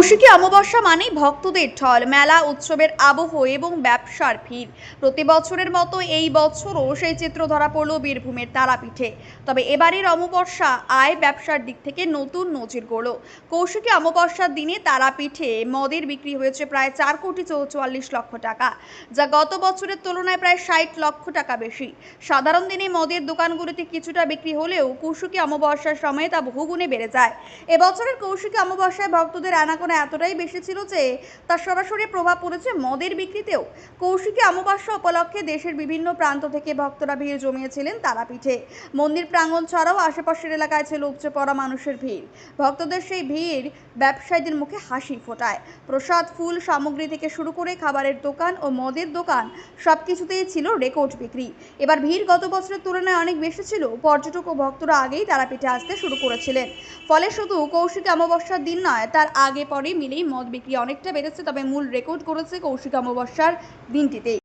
কৌশিকী অমাবস্যা মানেই ভক্তদের ঢল, মেলা, উৎসবের আবহ এবং ব্যবসার ভিড়। প্রতি বছরের মতো এই বছরও সেই চিত্র ধরা পড়ল বীরভূমের তারাপীঠে। তবে এবারের অমাবস্যা আয় ব্যবসার দিক থেকে নতুন নজির গড়ল। কৌশিকী অমাবস্যার দিনে তারাপীঠে মদের বিক্রি হয়েছে প্রায় চার কোটি চৌচুয়াল্লিশ লক্ষ টাকা, যা গত বছরের তুলনায় প্রায় ষাট লক্ষ টাকা বেশি। সাধারণ দিনে মদের দোকানগুলিতে কিছুটা বিক্রি হলেও কৌশিকী অমাবস্যার সময়ে তা বহুগুণে বেড়ে যায়। এবছরের কৌশিকী অমাবস্যায় ভক্তদের আনাগোনা এতটাই বেশি ছিল যে তার সরাসরি প্রভাব পড়েছে মদের বিক্রিতেও। কৌশিকী অমাবস্যা উপলক্ষে দেশের বিভিন্ন প্রান্ত থেকে ভক্তরা ভিড় জমিয়েছিলেন তারাপীঠে। মন্দির প্রাঙ্গণ ছাড়াও আশেপাশের এলাকায় ছিল উপচে পড়া মানুষের ভিড়। ভক্তদের সেই ভিড় ব্যবসায়ীদের মুখে হাসি ফোটায়। প্রসাদ, ফুল, সামগ্রী থেকে শুরু করে খাবারের দোকান ও মদের দোকান সব কিছুতেই ছিল রেকর্ড বিক্রি। এবার ভিড় গত বছরের তুলনায় অনেক বেশি ছিল। পর্যটক ও ভক্তরা আগেই তারাপীঠে আসতে শুরু করেছিলেন। ফলে শুধু কৌশিক অমাবস্যার দিন নয়, তার আগে পরে মিলেই মদ বিক্রি অনেকটা বেড়েছে তবে মূল রেকর্ড করেছে কৌশিক অমাবস্যার দিনটিতেই।